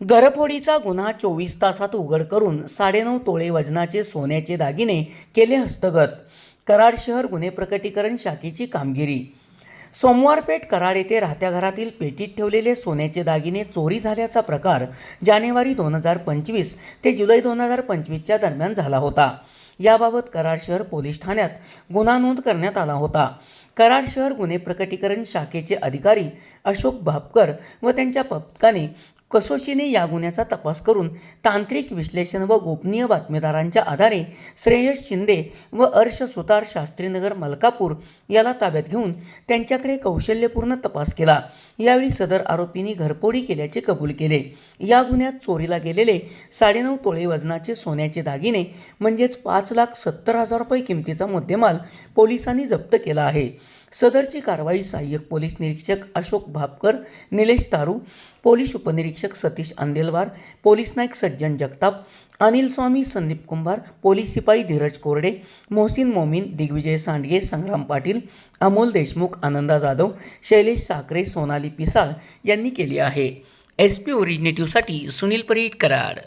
गरफोडीचा गुन्हा चोवीस तासात उघड करून साडेनऊ तोळे वजनाचे सोन्याचे दागिने केले हस्तगत. कराड शहर गुन्हे प्रकटीकरण शाखेची कामगिरी. सोमवार पेठ कराड येथे राहत्या घरातील पेटीत ठेवलेले सोन्याचे दागिने चोरी झाल्याचा प्रकार जानेवारी दोन हजार पंचवीस ते जुलै दोन हजार पंचवीसच्या दरम्यान झाला होता. याबाबत कराड शहर पोलीस ठाण्यात गुन्हा नोंद करण्यात आला होता. कराड शहर गुन्हे प्रकटीकरण शाखेचे अधिकारी अशोक भापकर व त्यांच्या पथकाने कसोशीने या गुन्ह्याचा तपास करून तांत्रिक विश्लेषण व गोपनीय बातमीदारांच्या आधारे श्रेयस शिंदे व अर्श सुतार शास्त्रीनगर मलकापूर याला ताब्यात घेऊन त्यांच्याकडे कौशल्यपूर्ण तपास केला. यावेळी सदर आरोपींनी घरपोडी केल्याचे कबूल केले. या गुन्ह्यात चोरीला गेलेले साडेनऊ तोळे वजनाचे सोन्याचे दागिने म्हणजेच पाच लाख सत्तर हजार रुपये किमतीचा मुद्देमाल पोलिसांनी जप्त केला आहे. सदरची कारवाई सहाय्यक पोलीस निरीक्षक अशोक भापकर निलेश तारू पोलीस उपनिरीक्षक सतीश अंदेलवार पोलीस नाईक सज्जन जगताप अनिल स्वामी संदीप कुंभार पोलीस शिपाई धीरज कोरडे मोहसिन मोमीन दिग्विजय सांडगे संग्राम पाटील अमोल देशमुख आनंदा जाधव शैलेश साखरे सोनाली पिसाळ यांनी केली आहे. एस पी ओरिजिनेटिव्हसाठी सुनील परीट कराड.